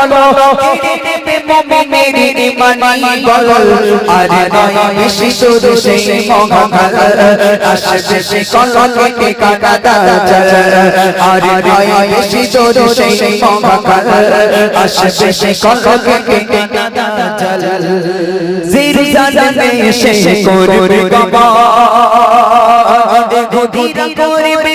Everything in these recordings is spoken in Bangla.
বলো মেরে মানি বলো। আর নয়, বেশি সেই মহাকাল। আসবে সে কলকে কানাডা জল আর নয়, বেশি সেই মহাকাল। আসবে সে কলকে কানাডা জল জির জানে সে করবে গবা গবা গদিরা করবে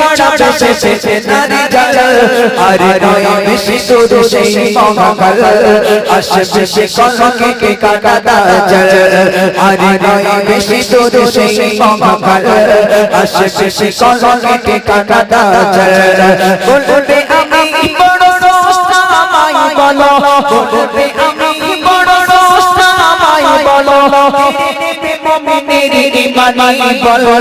দিকে ছড়াবে সে নারী জালাল আরে নয় বেশি তোর সেই মহাকাল আসবে সে কলকে কে কাকাদা জল আরে নয় বেশি তোর সেই মহাকাল আসবে সে কলকে কে কাকাদা জল বলবে ইমানি বলো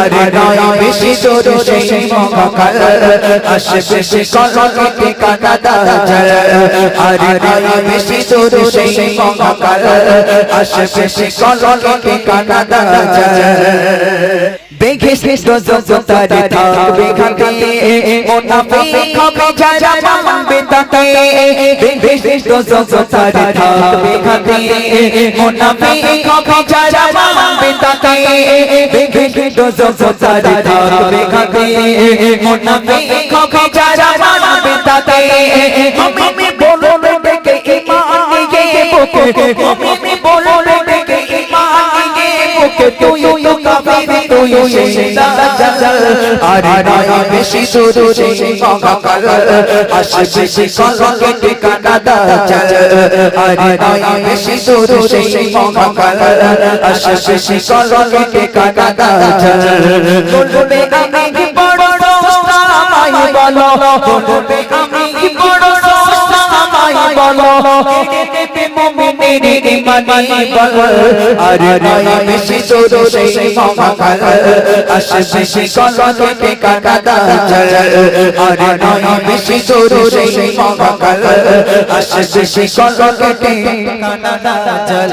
আরে নয় বেশি তোর সেই মহাকাল। আসবে সে কলকে কাকাদা জল আরে নয় বেশি তোর সেই মহাকাল। আসবে সে কলকে কাকাদা জল বেঘে দোজতারে থাকবে খাতে মোনাফিক হবে যারা মানবে তাতে। বেঘে দোজতারে থাকবে খাতে মোনাফিক হবে যারা মানবে তাতে। বেঘে দোজতারে থাকবে খাতে মোনাফিক হবে যারা মানবে তাতে আমি বলো দেখে ইমান নিয়ে বুকে আমি বলো দেখে ইমান নিয়ে বুকে তুই তুই সেই দাজ্জাল আরে নয় বেশি তোর সেই মহাকাল আসবে সেই কলকে ঠিকানা বলো। মুমিনের ইমানি বলো নয় বেশি তোর সেই মহাকাল আসবে সে কলকে ঠিকানা দাজ্জাল আরে নয় বেশি তোর সেই মহাকাল আসবে সে কলকে ঠিকানা দাজ্জাল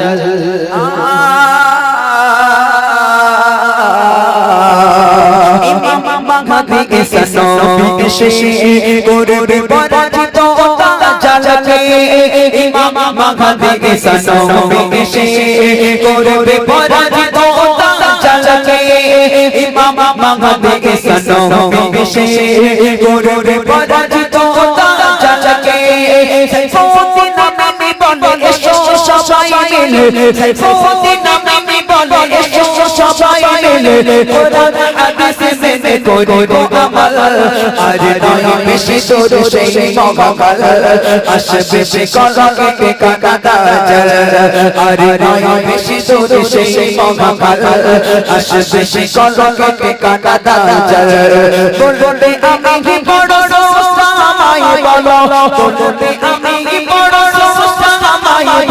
ইমাম মাঘাবি এসনো বিশেষে করবে পরাজিত ইমাম মাঘাবি করবে পরাজিত দাজ্জালকে ইমাম মাঘাবি এসনো করবে পরাজিত দাজ্জালকে সাইফুদ্দিন নামে বলে সবাই মিলে। সাইফুদ্দিন নামে বলে, এসো সবাই মিলে কোরআন হাদিস মেনে করব আমল আরে নয় বেশি তোর সেই মহাকাল আসবে সে কলকে কাকাদা জল আরে নয় বেশি তোর সেই মহাকাল আসবে সে কলকে কাকাদা জল বলবে আমি বড় রোস্তা বলো। বলবে আমি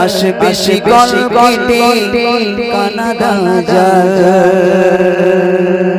আসবে সে কলকে কানাডা জল